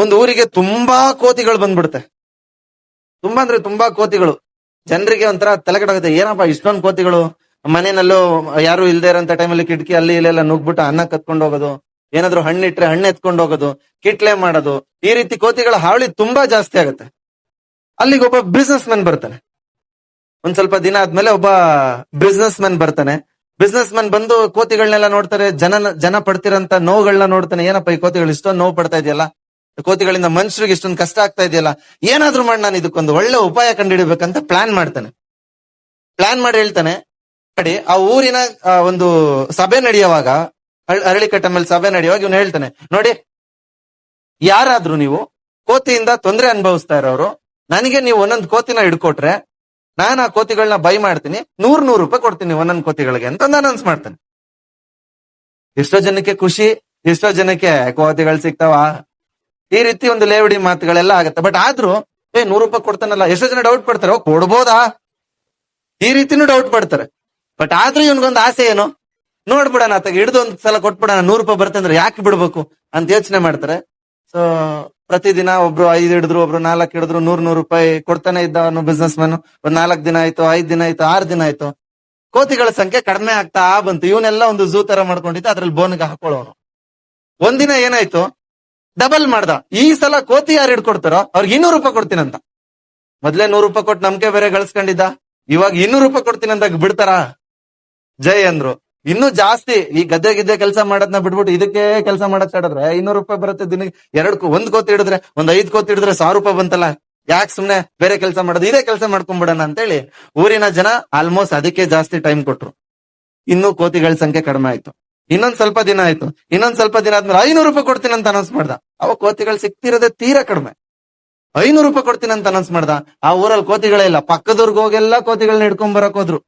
ಒಂದು ಊರಿಗೆ ತುಂಬಾ ಕೋತಿಗಳು ಬಂದ್ಬಿಡುತ್ತೆ. ತುಂಬಾ ಅಂದ್ರೆ ತುಂಬಾ ಕೋತಿಗಳು. ಜನರಿಗೆ ಒಂಥರ ತಲೆಗಡಾಗುತ್ತೆ ಏನಪ್ಪಾ ಇಷ್ಟೊಂದು ಕೋತಿಗಳು? ಮನೆಯಲ್ಲೂ ಯಾರು ಇಲ್ದೇ ಇರೋಂತ ಟೈಮಲ್ಲಿ ಕಿಟಕಿ ಅಲ್ಲಿ ಇಲ್ಲೆಲ್ಲ ನುಗ್ಬಿಟ್ಟು ಅನ್ನ ಕತ್ಕೊಂಡು ಹೋಗೋದು, ಏನಾದ್ರು ಹಣ್ಣಿಟ್ರೆ ಹಣ್ಣು ಎತ್ಕೊಂಡು ಹೋಗೋದು, ಕಿಟ್ಲೆ ಮಾಡೋದು, ಈ ರೀತಿ ಕೋತಿಗಳ ಹಾವಳಿ ತುಂಬಾ ಜಾಸ್ತಿ ಆಗುತ್ತೆ. ಅಲ್ಲಿಗೆ ಒಬ್ಬ ಬಿಸ್ನೆಸ್ ಮ್ಯಾನ್ ಬರ್ತಾನೆ. ಒಂದ್ ಸ್ವಲ್ಪ ದಿನ ಆದ್ಮೇಲೆ ಒಬ್ಬ ಬಿಸ್ನೆಸ್ ಮ್ಯಾನ್ ಬರ್ತಾನೆ. ಬಿಸ್ನೆಸ್ ಮ್ಯಾನ್ ಬಂದು ಕೋತಿಗಳನ್ನೆಲ್ಲ ನೋಡ್ತಾರೆ. ಜನ ಜನ ಪಡ್ತಿರಂತ ನೋವುಗಳನ್ನ ನೋಡ್ತಾನೆ. ಏನಪ್ಪ ಈ ಕೋತಿಗಳು ಇಷ್ಟೊಂದು ನೋವು ಪಡ್ತಾ ಇದೆಯಲ್ಲ? ಕೋತಿಗಳಿಂದ ಮನುಷ್ಯರಿಗೆ ಇಷ್ಟೊಂದು ಕಷ್ಟ ಆಗ್ತಾ ಇದೆಯಲ್ಲ, ಏನಾದ್ರೂ ಮಾಡಿ ನಾನು ಇದಕ್ಕೊಂದು ಒಳ್ಳೆ ಉಪಾಯ ಕಂಡುಹಿಡಬೇಕಂತ ಪ್ಲಾನ್ ಮಾಡ್ತಾನೆ. ಪ್ಲಾನ್ ಮಾಡಿ ಹೇಳ್ತಾನೆ. ನೋಡಿ, ಆ ಊರಿನ ಒಂದು ಸಭೆ ನಡೆಯುವಾಗ ಅರಳಿ ಅರಳಿಕಟ್ಟ ಮೇಲೆ ಸಭೆ ನಡೆಯುವಾಗ ಇವನು ಹೇಳ್ತಾನೆ, ನೋಡಿ, ಯಾರಾದ್ರೂ ನೀವು ಕೋತಿಯಿಂದ ತೊಂದರೆ ಅನುಭವಿಸ್ತಾ ಇರೋರು, ನನಗೆ ನೀವು ಒಂದೊಂದು ಕೋತಿನ ಹಿಡ್ಕೊಟ್ರೆ, ನಾನು ಆ ಕೋತಿಗಳನ್ನ ಬೈ ಮಾಡ್ತೀನಿ, ನೂರ್ ನೂರು ರೂಪಾಯಿ ಕೊಡ್ತೀನಿ ಒಂದೊಂದು ಕೋತಿಗಳಿಗೆ ಅಂತ ಅನೌನ್ಸ್ ಮಾಡ್ತಾನೆ. ಎಷ್ಟೋ ಜನಕ್ಕೆ ಖುಷಿ, ಎಷ್ಟೋ ಜನಕ್ಕೆ ಕೋತಿಗಳು ಸಿಗ್ತಾವ ಈ ರೀತಿ ಒಂದು ಲೇವಡಿ ಮಾತುಗಳೆಲ್ಲ ಆಗುತ್ತೆ. ಬಟ್ ಆದ್ರೂ ಏ ನೂರು ರೂಪಾಯಿ ಕೊಡ್ತಾನಲ್ಲ ಎಷ್ಟೋ ಜನ ಡೌಟ್ ಪಡ್ತಾರೆ. "ಓ, ಕೊಡ್ಬೋದಾ? ಈ ರೀತಿನೂ ಡೌಟ್ ಪಡ್ತಾರೆ. ಬಟ್ ಆದ್ರೂ ಇವನ್ಗೊಂದು ಆಸೆ ಏನು? ನೋಡ್ಬಿಡೋಣ ಆತಗ ಹಿಡಿದು ಒಂದ್ ಸಲ ಕೊಟ್ಬಿಡೋಣ ನೂರು ರೂಪಾಯಿ ಬರುತ್ತೆ ಅಂದ್ರೆ ಯಾಕೆ ಬಿಡ್ಬೇಕು ಅಂತ ಯೋಚನೆ ಮಾಡ್ತಾರೆ. ಸೊ ಪ್ರತಿದಿನ ಒಬ್ರು ಐದು ಹಿಡಿದ್ರು ಒಬ್ರು ನಾಲ್ಕು ಹಿಡಿದ್ರು ನೂರ್ ನೂರು ರೂಪಾಯಿ ಕೊಡ್ತಾನೆ ಇದ್ದ ಅವನು ಬಿಸ್ನೆಸ್ ಮ್ಯಾನ್ ಒಂದ್ ನಾಲ್ಕು ದಿನ ಆಯ್ತು ಐದ್ ದಿನ ಆಯ್ತು ಆರ್ ದಿನ ಆಯ್ತು. ಕೋತಿಗಳ ಸಂಖ್ಯೆ ಕಡಿಮೆ ಆಗ್ತಾ ಬಂತು. ಇವನೆಲ್ಲ ಒಂದು ಝೂ ತರ ಮಾಡ್ಕೊಂಡಿದ್ದ ಅದ್ರಲ್ಲಿ ಬೋನ್ಗೆ ಹಾಕೊಳ್ಳೋನು. ಒಂದಿನ ಏನಾಯ್ತು? ಡಬಲ್ ಮಾಡ್ದ. ಈ ಸಲ ಕೋತಿ ಯಾರು ಹಿಡ್ಕೊಡ್ತಾರೋ ಅವ್ರಿಗೆ ಇನ್ನೂರು ರೂಪಾಯಿ ಕೊಡ್ತೀನಂತ ಮೊದ್ಲೇ ನೂರು ರೂಪಾಯಿ ಕೊಟ್ಟು ನಮ್ಗೆ ಬೇರೆ ಗಳಿಸ್ಕೊಂಡಿದ್ದ. ಇವಾಗ ಇನ್ನೂರು ರೂಪಾಯಿ ಕೊಡ್ತೀನಿ ಅಂತ ಬಿಡ್ತಾರ? ಜೈ ಅಂದ್ರು. ಇನ್ನೂ ಜಾಸ್ತಿ, ಈ ಗದ್ದೆ ಗಿದ್ದೆ ಕೆಲಸ ಮಾಡೋದನ್ನ ಬಿಟ್ಬಿಟ್ಟು ಇದಕ್ಕೆ ಕೆಲಸ ಮಾಡಕ್ ಹೇಳಿದ್ರೆ ಇನ್ನೂರು ರೂಪಾಯಿ ಬರುತ್ತೆ ದಿನಕ್ಕೆ. ಎರಡು ಒಂದ್ ಕೋತಿ ಹಿಡಿದ್ರೆ, ಒಂದ್ ಐದ್ ಕೋತಿ ಹಿಡಿದ್ರೆ ಸಾವಿರ ರೂಪಾಯಿ ಬಂತಲ್ಲ? ಯಾಕೆ ಸುಮ್ನೆ ಬೇರೆ ಕೆಲಸ ಮಾಡೋದು? ಇದೇ ಕೆಲಸ ಮಾಡ್ಕೊಂಡ್ಬಿಡೋಣ ಅಂತೇಳಿ ಊರಿನ ಜನ ಆಲ್ಮೋಸ್ಟ್ ಅದಕ್ಕೆ ಜಾಸ್ತಿ ಟೈಮ್ ಕೊಟ್ರು. ಇನ್ನೂ ಕೋತಿಗಳ ಸಂಖ್ಯೆ ಕಡಿಮೆ ಆಯ್ತು. ಇನ್ನೊಂದ್ ಸ್ವಲ್ಪ ದಿನ ಆಯ್ತು. ಇನ್ನೊಂದ್ ಸ್ವಲ್ಪ ದಿನ ಆದ್ಮೇಲೆ ಐನೂರು ರೂಪಾಯಿ ಕೊಡ್ತೀನಿ ಅಂತ ಅನೌನ್ಸ್ ಮಾಡ್ದ. ಅವ ಕೋತಿಗಳು ಸಿಕ್ತಿರೋದೇ ತೀರಾ ಕಡಿಮೆ. ಐನೂರು ರೂಪಾಯಿ ಕೊಡ್ತೀನಿ ಅಂತ ಅನೌನ್ಸ್ ಮಾಡ್ದ. ಆ ಊರಲ್ಲಿ ಕೋತಿಗಳೇ ಇಲ್ಲ. ಪಕ್ಕದವ್ರಿಗೆ ಹೋಗೆಲ್ಲ ಕೋತಿಗಳನ್ನ ಹಿಡ್ಕೊಂಡ್ ಬರಕ್ ಹೋದ್ರು.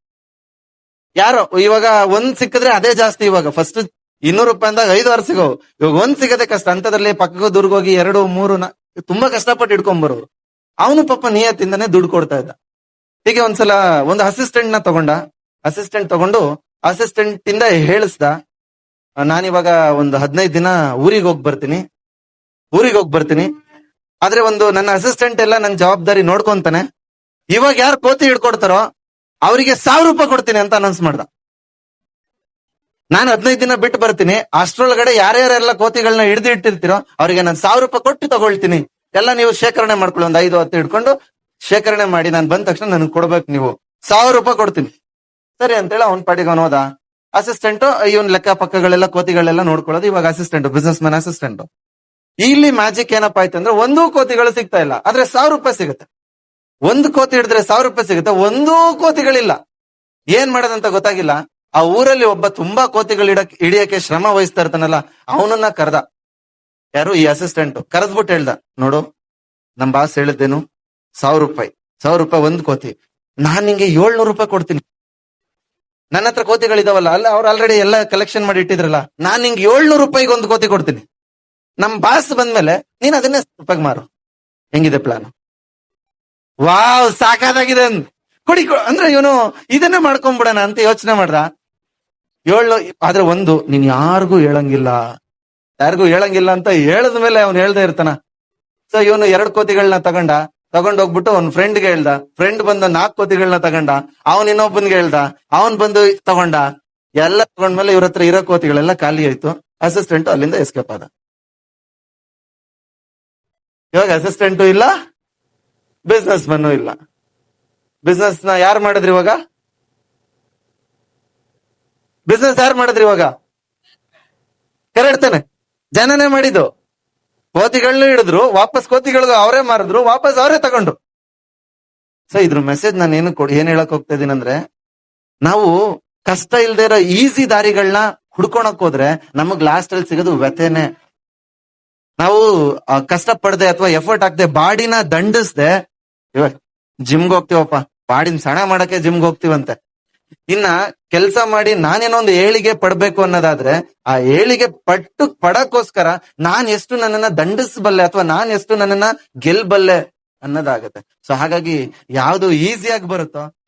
ಯಾರೋ, ಇವಾಗ ಒಂದ್ ಸಿಕ್ಕಿದ್ರೆ ಅದೇ ಜಾಸ್ತಿ ಇವಾಗ. ಫಸ್ಟ್ ಇನ್ನೂರು ರೂಪಾಯಿ ಅಂದಾಗ ಐದು ವರ್ಷ ಸಿಗವು. ಇವಾಗ ಒಂದ್ ಸಿಗದೆ ಕಷ್ಟ. ಅಂತದ್ರಲ್ಲಿ ಪಕ್ಕದವ್ರಿಗೆ ಹೋಗಿ ಎರಡು, ಮೂರು ತುಂಬಾ ಕಷ್ಟಪಟ್ಟು ಹಿಡ್ಕೊಂಡ್ ಬರೋರು. ಅವನು ಪಾಪ ನಿಯತ್ತಿಂದಾನೆ ದುಡ್ಡು ಕೊಡ್ತಾ ಇದ್ದ. ಹೀಗೆ ಒಂದ್ಸಲ ಒಂದು ಅಸಿಸ್ಟೆಂಟ್ನ ತಗೊಂಡ. ಅಸಿಸ್ಟೆಂಟ್ ತಗೊಂಡು ಅಸಿಸ್ಟೆಂಟ್ ಇಂದ ಹೇಳಿಸ್ದ. ನಾನಿವಾಗ ಒಂದು ಹದಿನೈದು ದಿನ ಊರಿಗೆ ಹೋಗಿ ಬರ್ತೀನಿ. ಊರಿಗೆ ಹೋಗಿ ಬರ್ತೀನಿ. ಆದ್ರೆ ಒಂದು ನನ್ನ ಅಸಿಸ್ಟೆಂಟ್ ಎಲ್ಲ ನನ್ನ ಜವಾಬ್ದಾರಿ ನೋಡ್ಕೊಂತಾನೆ. ಇವಾಗ ಯಾರು ಕೋತಿ ಹಿಡ್ಕೊಡ್ತಾರೋ ಅವರಿಗೆ ಸಾವಿರ ರೂಪಾಯಿ ಕೊಡ್ತೀನಿ ಅಂತ ಅನೌನ್ಸ್ ಮಾಡ್ದ. ನಾನು ಹದಿನೈದು ದಿನ ಬಿಟ್ಟು ಬರ್ತೀನಿ. ಅಷ್ಟರೊಳಗಡೆ ಯಾರ್ಯಾರೆಲ್ಲ ಕೋತಿಗಳನ್ನ ಹಿಡಿದು ಇಟ್ಟಿರ್ತೀರೋ ಅವರಿಗೆ ನಾನು ಸಾವಿರ ರೂಪಾಯಿ ಕೊಟ್ಟು ತಗೊಳ್ತೀನಿ. ಎಲ್ಲ ನೀವು ಶೇಖರಣೆ ಮಾಡ್ಕೊಳ್ಳಿ. ಒಂದು ಐದು ಹತ್ತು ಹಿಡ್ಕೊಂಡು ಶೇಖರಣೆ ಮಾಡಿ ನಾನು ಬಂದ ತಕ್ಷಣ ನನಗೆ ಕೊಡ್ಬೇಕು ನೀವು. ಸಾವಿರ ರೂಪಾಯಿ ಕೊಡ್ತೀನಿ. ಸರಿ ಅಂತೇಳಿ ಅವ್ನ ಪಾಡಿಗೆ ಅವನು ಹೋದ. ಅಸಿಸ್ಟೆಂಟ್ ಇವನ್ ಲೆಕ್ಕ ಪಕ್ಕಗಳೆಲ್ಲ, ಕೋತಿಗಳೆಲ್ಲ ನೋಡ್ಕೊಳ್ಳೋದು. ಇವಾಗ ಅಸಿಸ್ಟೆಂಟ್ ಬಿಸ್ನೆಸ್ ಮ್ಯಾನ್ ಅಸಿಸ್ಟೆಂಟ್ ಇಲ್ಲಿ ಮ್ಯಾಜಿಕ್ ಏನಪ್ಪಾ ಆಯ್ತು ಅಂದ್ರೆ ಒಂದೂ ಕೋತಿಗಳು ಸಿಗ್ತಾ ಇಲ್ಲ. ಆದ್ರೆ ಸಾವಿರ ರೂಪಾಯಿ ಸಿಗುತ್ತೆ. ಒಂದು ಕೋತಿ ಹಿಡಿದ್ರೆ ಸಾವಿರ ರೂಪಾಯಿ ಸಿಗುತ್ತೆ. ಒಂದೂ ಕೋತಿಗಳಿಲ್ಲ. ಏನ್ ಮಾಡೋದಂತ ಗೊತ್ತಾಗಿಲ್ಲ. ಆ ಊರಲ್ಲಿ ಒಬ್ಬ ತುಂಬಾ ಕೋತಿಗಳು ಇಡಕ್ ಹಿಡಿಯಕ್ಕೆ ಶ್ರಮ ವಹಿಸ್ತಾ ಇರ್ತಾನಲ್ಲ, ಅವನನ್ನ ಕರೆದ. ಯಾರು? ಈ ಅಸಿಸ್ಟೆಂಟ್ ಕರೆದ್ಬಿಟ್ಟು ಹೇಳ್ದ, ನೋಡು, ನಮ್ ಬಾಸ್ ಹೇಳಿದ್ದೇನು? ಸಾವಿರ ರೂಪಾಯಿ. ಸಾವಿರ ರೂಪಾಯಿ ಒಂದ್ ಕೋತಿ. ನಾನ್ ನಿಂಗೆ ಏಳ್ನೂರು ರೂಪಾಯಿ ಕೊಡ್ತೀನಿ. ನನ್ನ ಹತ್ರ ಕೋತಿಗಳಿದಾವಲ್ಲ, ಅಲ್ಲ ಅವ್ರು ಆಲ್ರೆಡಿ ಎಲ್ಲ ಕಲೆಕ್ಷನ್ ಮಾಡಿ ಇಟ್ಟಿದ್ರಲ್ಲ, ನಾನು ನಿಂಗೆ ಏಳ್ನೂರು ರೂಪಾಯಿಗೆ ಒಂದು ಕೋತಿ ಕೊಡ್ತೀನಿ. ನಮ್ ಬಾಸ್ ಬಂದ್ಮೇಲೆ ನೀನ್ ಅದನ್ನೇ ರೂಪಾಯಿಗೆ ಮಾರು. ಹೆಂಗಿದೆ ಪ್ಲಾನ್ ವಾವ್, ಸಾಕಾದಾಗಿದೆ. ಕೊಡಿ ಅಂದ್ರೆ ಇವನು ಇದನ್ನೇ ಮಾಡ್ಕೊಂಡ್ಬಿಡೋಣ ಅಂತ ಯೋಚನೆ ಮಾಡ್ದ. ಏಳು ಆದ್ರೆ ಒಂದು, ನೀನ್ ಯಾರಿಗೂ ಹೇಳಂಗಿಲ್ಲ. ಯಾರಿಗೂ ಹೇಳಂಗಿಲ್ಲ ಅಂತ ಹೇಳದ್ಮೇಲೆ ಅವ್ನು ಹೇಳ್ದೆ ಇರ್ತಾನ. ಸೊ ಇವನು ಎರಡು ಕೋತಿಗಳನ್ನ ತಗೊಂಡ ತಗೊಂಡ್ ಹೋಗ್ಬಿಟ್ಟು ಅವ್ನ ಫ್ರೆಂಡ್ಗೆ ಹೇಳ್ದ. ಫ್ರೆಂಡ್ ಬಂದು ನಾಲ್ಕು ಕೋತಿಗಳನ್ನ ತಗೊಂಡ. ಅವನ್ ಇನ್ನೊಬ್ಬನ್ಗೆ ಹೇಳ್ದ. ಅವನ್ ಬಂದು ತಗೊಂಡ. ಎಲ್ಲ ತಗೊಂಡ್ಮೇಲೆ ಇವ್ರ ಹತ್ರ ಇರೋ ಕೋತಿಗಳೆಲ್ಲ ಖಾಲಿ ಆಯ್ತು. ಅಸಿಸ್ಟೆಂಟ್ ಅಲ್ಲಿಂದ ಎಸ್ಕೇಪ್ ಆದ. ಇವಾಗ ಅಸಿಸ್ಟೆಂಟು ಇಲ್ಲ. ಬಿಸ್ನೆಸ್ ಮನ್ನು ಇಲ್ಲ. ಬಿಸ್ನೆಸ್ನ ಯಾರು ಮಾಡಿದ್ರಿ ಇವಾಗ? ಬಿಸ್ನೆಸ್ ಯಾರು ಮಾಡಿದ್ರಿ ಇವಾಗ? ಕರೆಡ್ತಾನೆ. ಜನನೇ ಮಾಡಿದ್ದು. ಕೋತಿಗಳನ್ನ ಹಿಡಿದ್ರು, ವಾಪಸ್ ಕೋತಿಗಳಿಗೂ ಅವರೇ ಮಾರಿದ್ರು, ವಾಪಸ್ ಅವರೇ ತಗೊಂಡ್ರು. ಸೊ ಇದ್ರ ಮೆಸೇಜ್ ನಾನು ಏನು ಕೊಡ್, ಏನ್ ಹೇಳಕ್ ಹೋಗ್ತಾ ಇದೀನಿ ಅಂದ್ರೆ, ನಾವು ಕಷ್ಟ ಇಲ್ದೇ ಇರೋ ಈಸಿ ದಾರಿಗಳನ್ನ ಹುಡ್ಕೊಳಕ್ ಹೋದ್ರೆ ನಮಗ್ ಲಾಸ್ಟ್ ಅಲ್ಲಿ ಸಿಗೋದು ವ್ಯಥೆನೆ. ನಾವು ಕಷ್ಟ ಪಡ್ದೆ ಅಥವಾ ಎಫರ್ಟ್ ಹಾಕ್ದೆ ಬಾಡಿನ ದಂಡಿಸ್ದೆ, ಇವಾಗ ಜಿಮ್ಗೆ ಹೋಗ್ತೀವಪ್ಪ, ಬಾಡಿನ ಸಣ ಮಾಡಕ್ಕೆ ಜಿಮ್ಗೆ ಹೋಗ್ತೀವಂತೆ. ಇನ್ನ ಕೆಲಸ ಮಾಡಿ ನಾನೇನೋ ಒಂದು ಏಳಿಗೆ ಪಡ್ಬೇಕು ಅನ್ನೋದಾದ್ರೆ, ಆ ಏಳಿಗೆ ಪಟ್ಟು ಪಡಕ್ಕೋಸ್ಕರ ನಾನ್ ಎಷ್ಟು ನನ್ನನ್ನ ದಂಡಿಸಬಲ್ಲೆ ಅಥವಾ ನಾನ್ ಎಷ್ಟು ನನ್ನನ್ನ ಗೆಲ್ಬಲ್ಲೆ ಅನ್ನೋದಾಗತ್ತೆ. ಸೊ ಹಾಗಾಗಿ ಯಾವ್ದು ಈಸಿಯಾಗಿ ಬರುತ್ತೋ